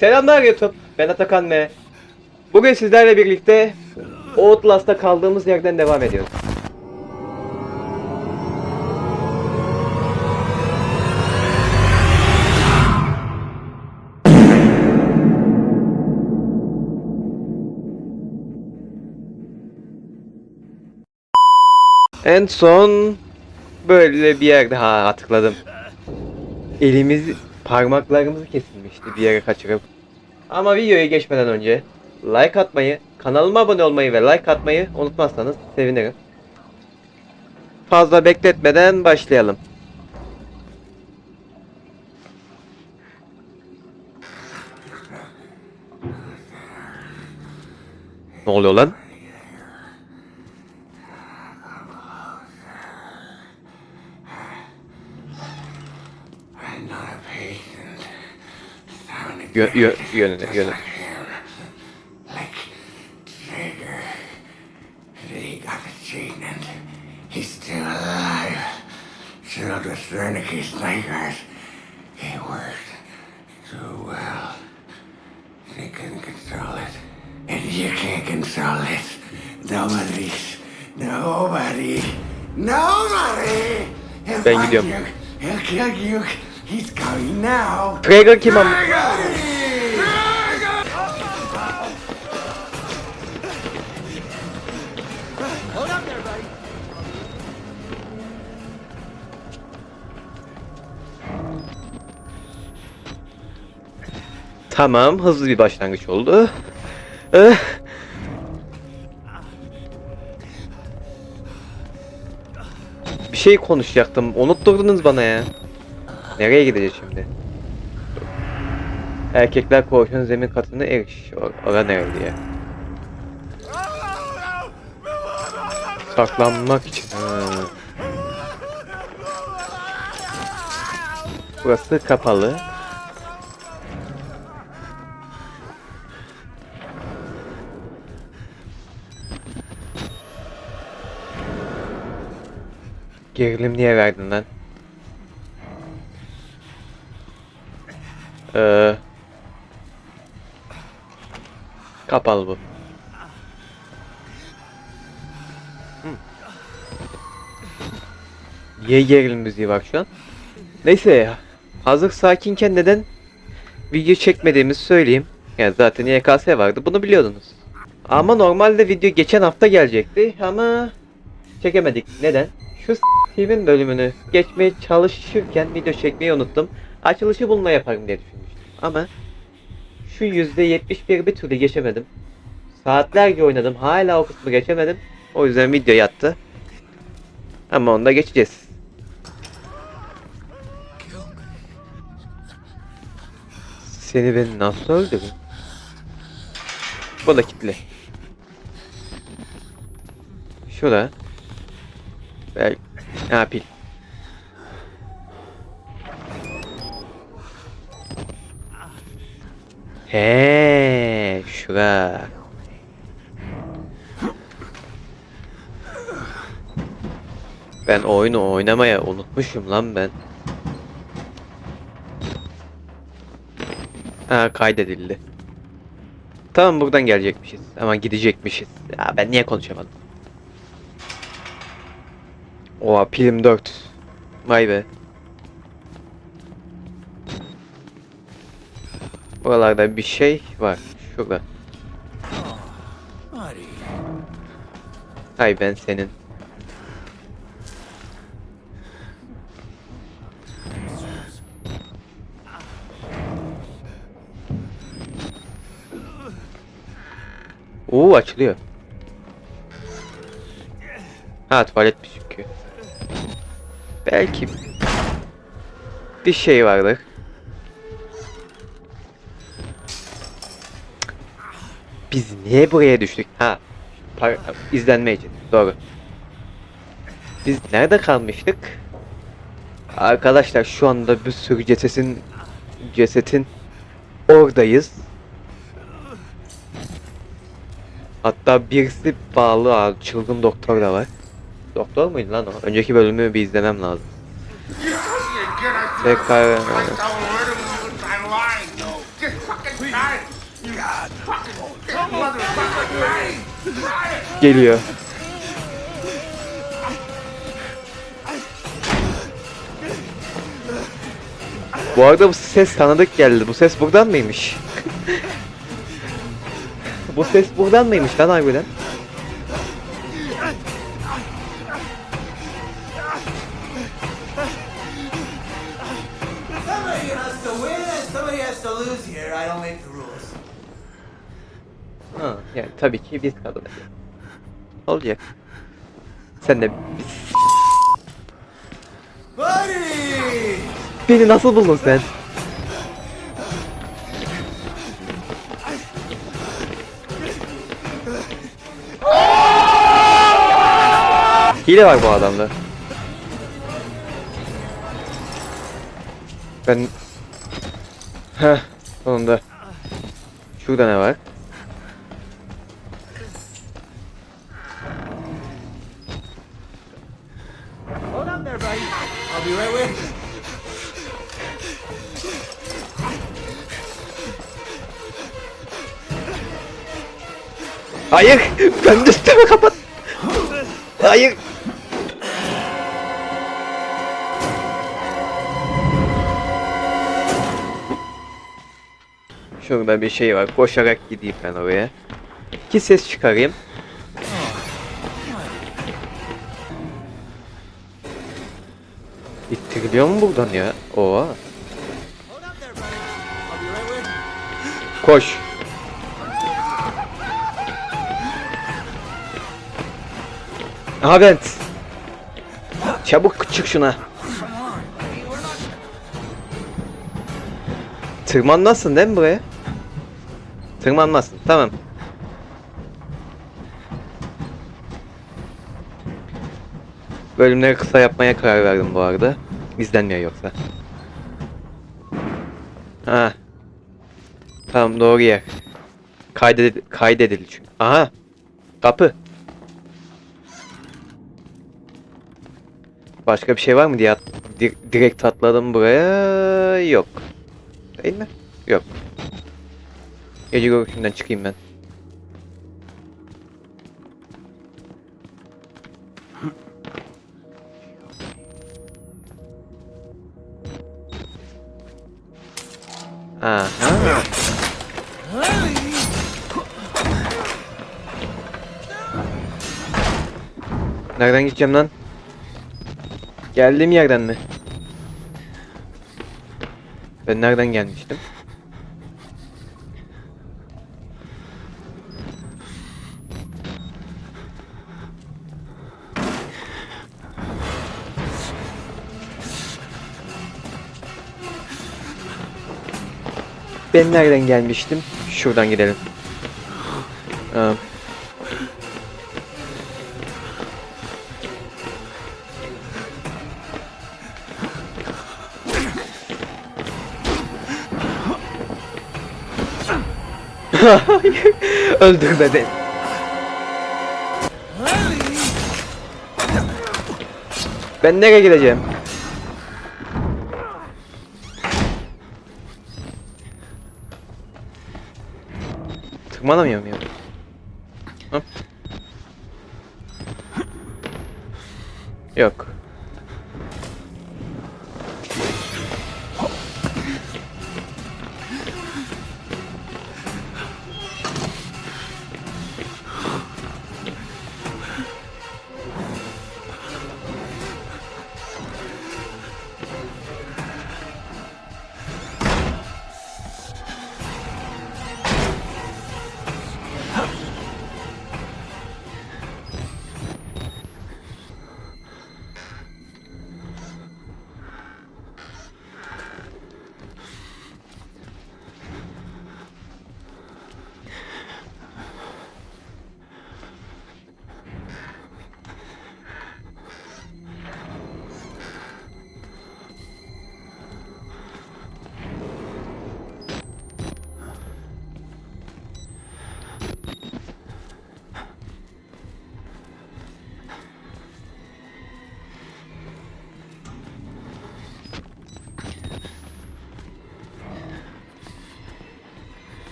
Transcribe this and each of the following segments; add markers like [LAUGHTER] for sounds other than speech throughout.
Selamlar YouTube. Ben Atakan M. Bugün sizlerle birlikte Outlast'ta kaldığımız yerden devam ediyoruz. En son böyle bir yerde ha hatırladım. Elimiz parmaklarımızı kesilmişti bir yere kaçırıp. Ama videoya geçmeden önce like atmayı, kanalıma abone olmayı ve like atmayı unutmazsanız sevinirim. Fazla bekletmeden başlayalım. Ne oluyor lan? Sound Yö yö yönüne yönüne. like Jagger. He got the gene and he's still alive. Sealed with Wernicke's nightmares. He worked too well. They couldn't control it. And you can't control it. Nobody. Nobody. Nobody. He'll Ben gidiyorum. you. He'll kill you. He's coming now. Trigger kim am? Tamam, hızlı bir başlangıç oldu. Eh. Bir şey konuşacaktım. Unutturdunuz bana ya. Nereye gideceğiz şimdi? Erkekler koğuşun zemin katına eriş. Or ora nerede ya? Saklanmak için. Ha. Burası kapalı. Gerilim niye verdin lan? Ee, kapalı bu. Hmm. Niye gerilim müziği var şu an? Neyse ya. Hazır sakinken neden video çekmediğimizi söyleyeyim. Yani zaten YKS vardı bunu biliyordunuz. Ama normalde video geçen hafta gelecekti ama çekemedik. Neden? Şu Steven bölümünü geçmeye çalışırken video çekmeyi unuttum. Açılışı bununla yaparım diye düşünmüştüm. Ama şu %71 bir türlü geçemedim. Saatlerce oynadım. Hala o kısmı geçemedim. O yüzden video yattı. Ama onu da geçeceğiz. Seni ben nasıl öldürürüm? Bu da kilitli. Şurada. Belki. Ha pil. He, şura. Ben oyunu oynamaya unutmuşum lan ben. Ha kaydedildi. Tamam buradan gelecekmişiz. Ama gidecekmişiz. Ya ben niye konuşamadım? Oha pilim 4. Vay be. Buralarda bir şey var. Şurada. Hay ben senin. Oo açılıyor. Ha tuvaletmiş. Belki bir şey vardır. Biz niye buraya düştük? Ha, par izlenme için. Doğru. Biz nerede kalmıştık? Arkadaşlar şu anda bir sürü cesetin cesetin oradayız. Hatta birisi bağlı. Çılgın doktor da var. Doktor muydu lan o? Önceki bölümü bir izlemem lazım. Just fucking Geliyor. Bu arada bu ses tanıdık geldi. Bu ses buradan mıymış? [LAUGHS] bu ses buradan mıymış lan harbiden? Yani tabii ki biz kazanacağız. Olacak. Sen de biz... Beni nasıl buldun sen? Hile var bu adamda. Ben... Heh, sonunda. Şurada ne var? Hayır! Ben de üstüme kapat! Hayır! Şurada bir şey var. Koşarak gideyim ben oraya. Ki ses çıkarayım. İttiriliyor mu buradan ya? Oha. Hold Aha. Çabuk çık şuna. Tırmanmazsın değil mi buraya? Tırmanmazsın. Tamam. Bölümleri kısa yapmaya karar verdim bu arada. İzlenmiyor yoksa. Ha. Tamam doğru yer. Kaydedil kaydedildi çünkü. Aha. Kapı. Başka bir şey var mı diye di- direkt atladım buraya. Yok. Değil mi? Yok. Gece görüşünden çıkayım ben. Aha. Nereden gideceğim lan? Geldiğim yerden mi? Ben nereden gelmiştim? Ben nereden gelmiştim? Şuradan gidelim. Aa. [LAUGHS] Öldürme beni. Ben nereye gideceğim? Tırmanamıyor muyum? Hop. Yok.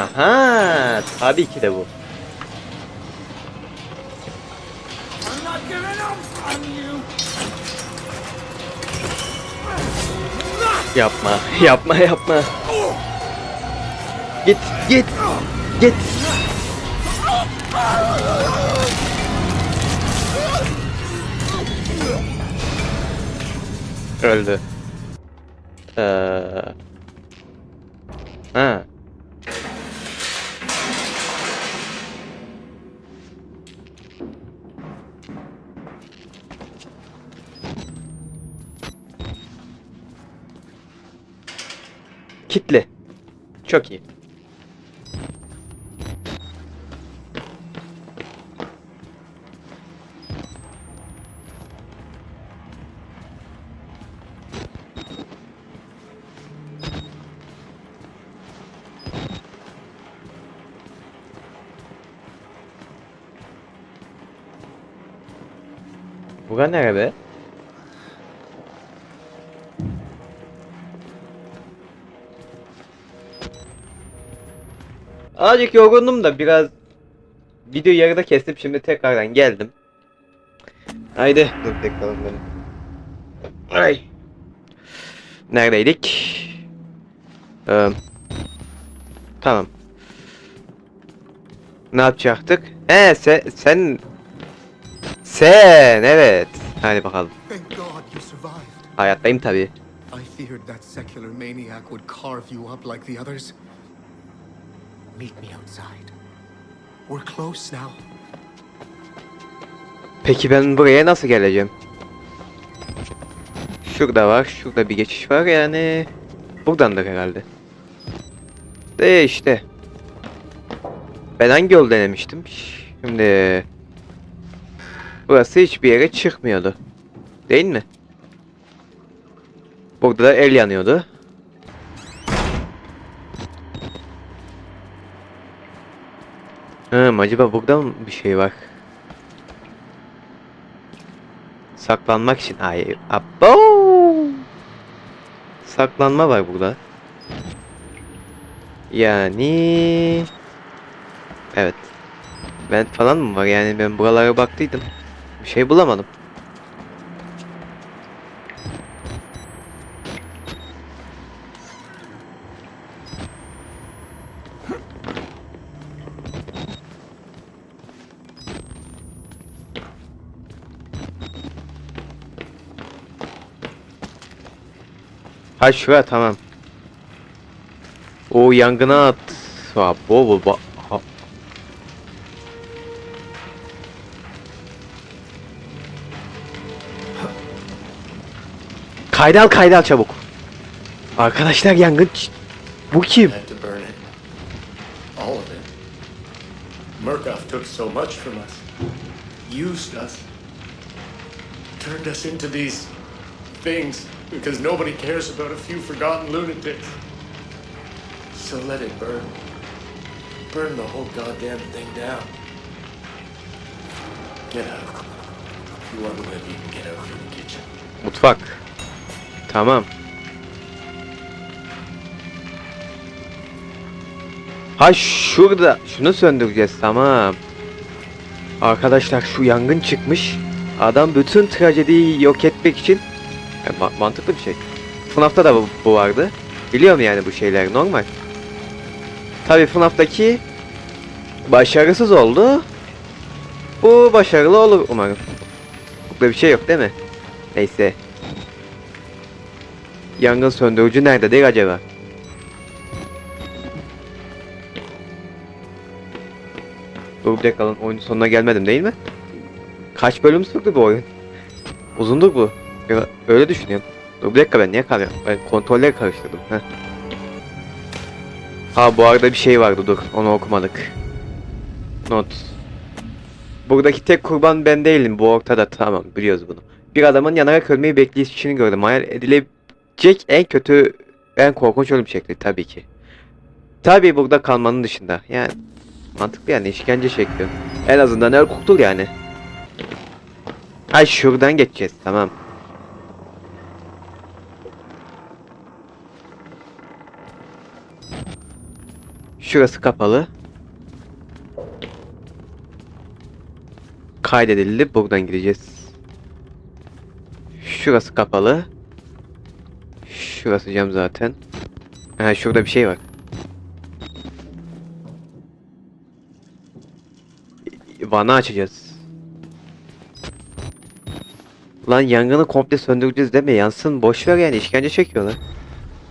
Aha, tabii ki de bu. Yapma, yapma, yapma. Git, git, git. Öldü. Ee... Kitle. Çok iyi. Bura nere be? Azıcık yorgundum da biraz video yarıda kesip şimdi tekrardan geldim. Haydi. Dur tekrardan benim. Ay. Neredeydik? Ee, tamam. Ne yapacaktık? He sen, sen sen evet. Hadi bakalım. Hayattayım tabii. I feared that secular maniac would carve you up like the others. Meet me outside. We're close now. Peki ben buraya nasıl geleceğim? Şurada var, şurada bir geçiş var yani. Buradandır herhalde. De işte. Ben hangi yol denemiştim? Şimdi... Burası hiçbir yere çıkmıyordu. Değil mi? Burada da el yanıyordu. Hım, acaba burada mı bir şey var? Saklanmak için. Hayır. Abo! Saklanma var burada. Yani... Evet. Vent falan mı var? Yani ben buralara baktıydım. Bir şey bulamadım. Ha şuraya tamam. O yangına at. Ha bu bu ba- ha. Kaydal kaydal çabuk. Arkadaşlar yangın bu kim? Murkoff took so much from us. Used us. Turned us into these things because nobody cares about a few forgotten lunatics. So let it burn. Burn the whole goddamn thing down. Get out. If you want to live, you can get out through the kitchen. Mutfak. Tamam. Ha şurada. Şunu söndüreceğiz tamam. Arkadaşlar şu yangın çıkmış. Adam bütün trajediyi yok etmek için Ya ma- mantıklı bir şey. FNAF'ta da bu, bu vardı. Biliyorum yani bu şeyler normal. Tabi FNAF'taki başarısız oldu. Bu başarılı olur umarım. Burada bir şey yok değil mi? Neyse. Yangın söndürücü nerededir acaba? Dur bir dakika lan oyunun sonuna gelmedim değil mi? Kaç bölüm sürdü bu oyun? Uzundur bu. Ya, öyle düşünüyorum. Dur bir dakika ben niye karıyorum? Ben kontrolleri karıştırdım. Heh. Ha bu arada bir şey vardı dur onu okumadık. Not. Buradaki tek kurban ben değilim bu ortada tamam biliyoruz bunu. Bir adamın yanarak ölmeyi bekleyişini gördüm. Hayal edilebilecek en kötü, en korkunç ölüm şekli tabii ki. Tabii burada kalmanın dışında. Yani mantıklı yani işkence çekiyor. En azından el kurtul yani. Ay şuradan geçeceğiz tamam. Şurası kapalı. Kaydedildi. Buradan gideceğiz. Şurası kapalı. Şurası cam zaten. Ha şurada bir şey var. Vanı açacağız. Lan yangını komple söndüreceğiz deme yansın boş ver yani işkence çekiyorlar.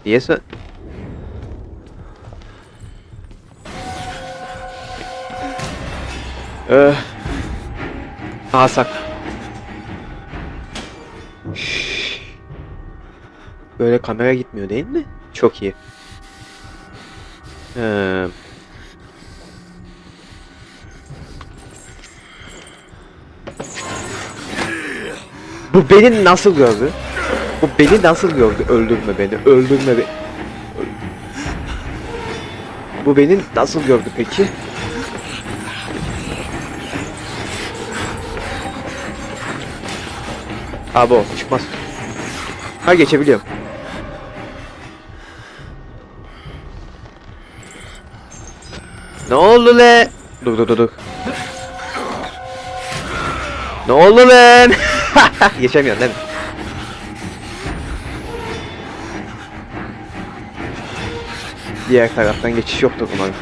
Niye sö... Öh. Asak. Şşş. Böyle kamera gitmiyor değil mi? Çok iyi. Ee, Bu beni nasıl gördü? Bu beni nasıl gördü? Öldürme beni, öldürme beni. Bu beni nasıl gördü peki? Abi o çıkmaz. Ha geçebiliyorum. Ne oldu le? Dur dur dur dur. Ne oldu lan? [LAUGHS] Geçemiyorsun değil mi? Diğer taraftan geçiş yoktur umarım.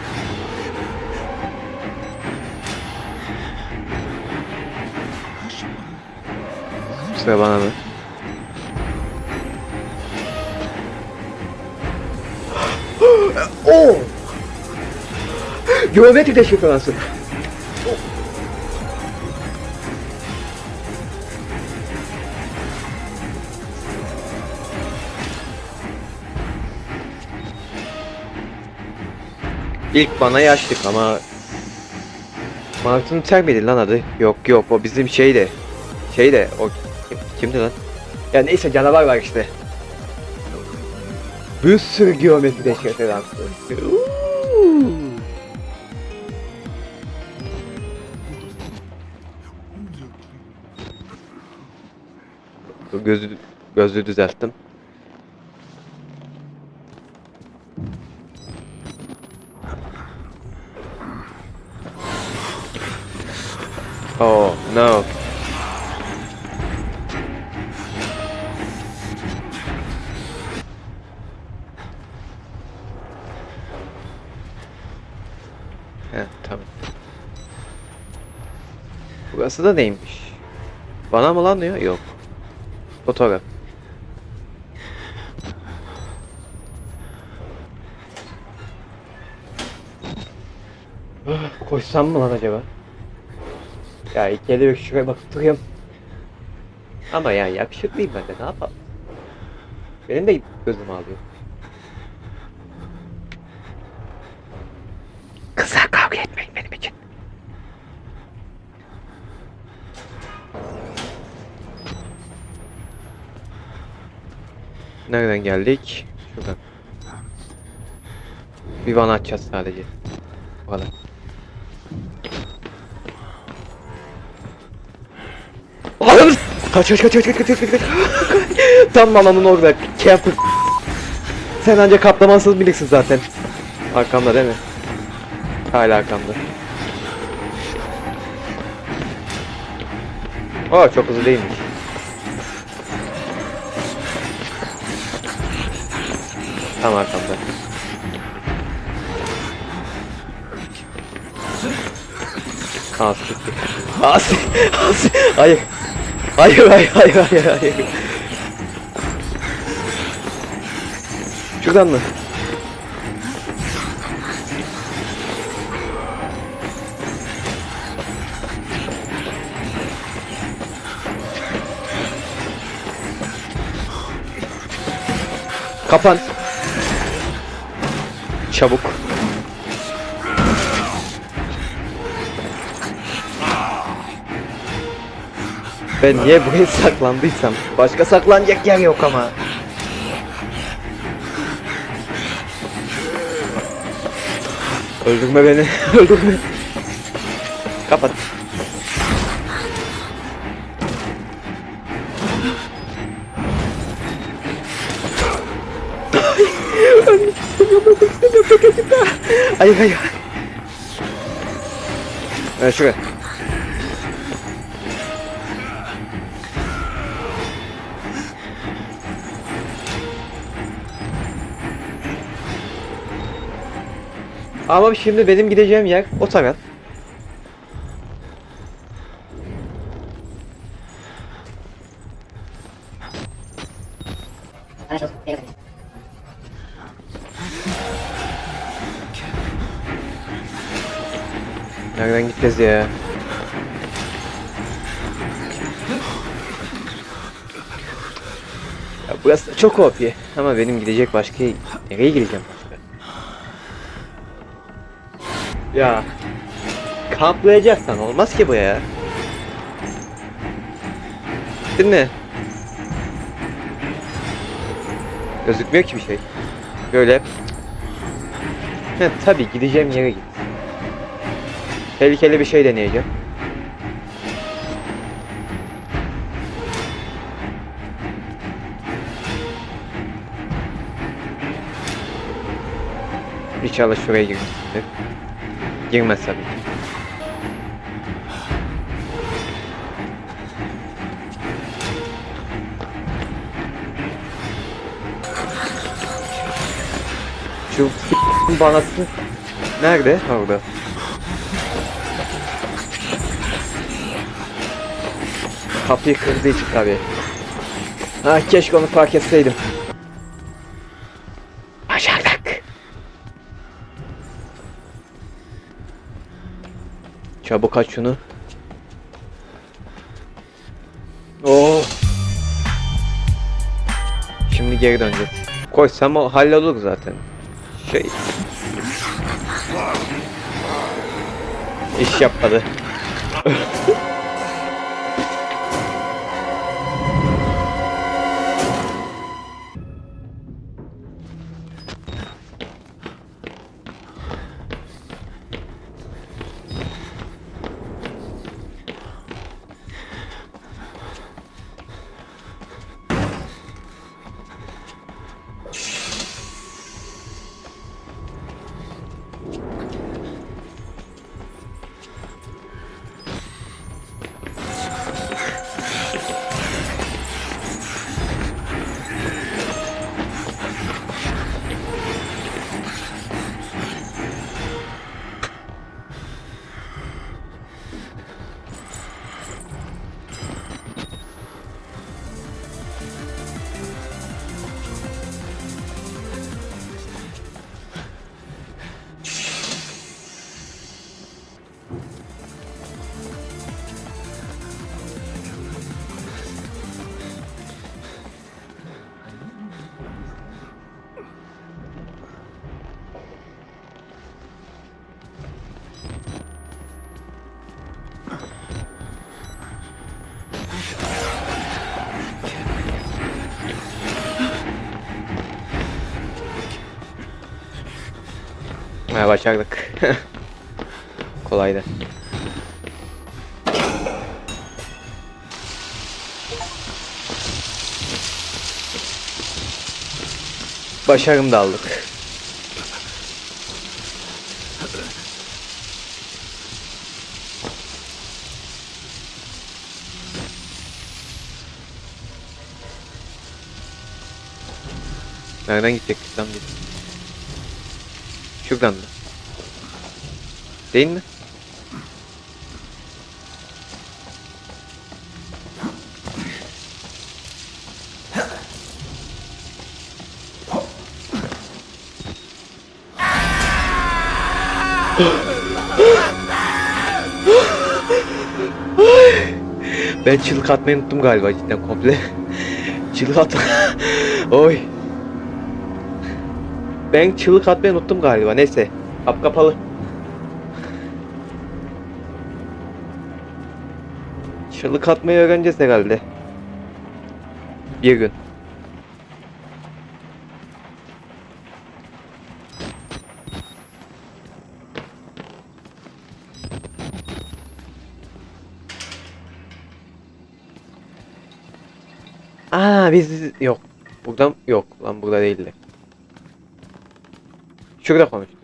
Sıra bana mı? Oo! Geometri deşifrası. İlk bana yaştık ama Martin Luther miydi lan adı? Yok yok o bizim şeyde. Şeyde o kimdi lan? Ya neyse canavar var işte. Bir sürü geometri deşifrası. Gözü gözlüğü düzelttim. Oh no. Burası da neymiş? Bana mı lan diyor? Yok. Fotoğraf. Ah, Koşsam mı lan acaba? Ya iki elde bir şuraya bakıp duruyorum. Ama ya yakışıklıyım ben de ne yapalım? Benim de gözüm ağlıyor. Kızlar kavga etmeyin benim için. Nereden geldik? Şuradan. Bir van açacağız sadece. Bu kadar. Anam! Kaç kaç kaç kaç kaç kaç kaç kaç [LAUGHS] Tam alanın orada. Camper. Sen ancak kaplamasız bilirsin zaten. Arkamda değil mi? Hala arkamda. Aa çok hızlı değilmiş. Tam arkamda. Siktir. Aa, siktir. Hayır. Hayır hayır hayır hayır hayır. Şuradan mı? Kapan. Çabuk. Ben niye buraya saklandıysam başka saklanacak yer yok ama. Öldürme beni, [LAUGHS] öldürme. Kapat. Hayır hayır. Evet şuraya. Ama şimdi benim gideceğim yer o taraf. Gideceğiz ya? Ya burası çok OP ama benim gidecek başka nereye gideceğim başka? Ya kamplayacaksan olmaz ki bu ya. Değil mi? Gözükmüyor ki bir şey. Böyle. Heh, tabii gideceğim yere git. Tehlikeli bir şey deneyeceğim. İnşallah şuraya girmiştir. Girmez tabii ki. Şu [LAUGHS] banası nerede? Orada. Kapıyı kırdığı için tabii. Ah keşke onu fark etseydim. Başardık. Çabuk aç şunu. Oo. Şimdi geri döneceğiz. Koysam o hallolur zaten. Şey. İş yapmadı. [LAUGHS] Ha başardık. [LAUGHS] Kolaydı. Başarım da aldık. Nereden gidecektik lan biz? Şuradan mı? Değil mi? Ben çığlık atmayı unuttum galiba cidden komple. [LAUGHS] çığlık at. [LAUGHS] Oy. Ben çığlık atmayı unuttum galiba. Neyse. Kap kapalı. Çığlık atmayı öğreneceğiz herhalde. Bir gün. Aa biz yok. Buradan yok lan burada değildi. Şurada konuştuk.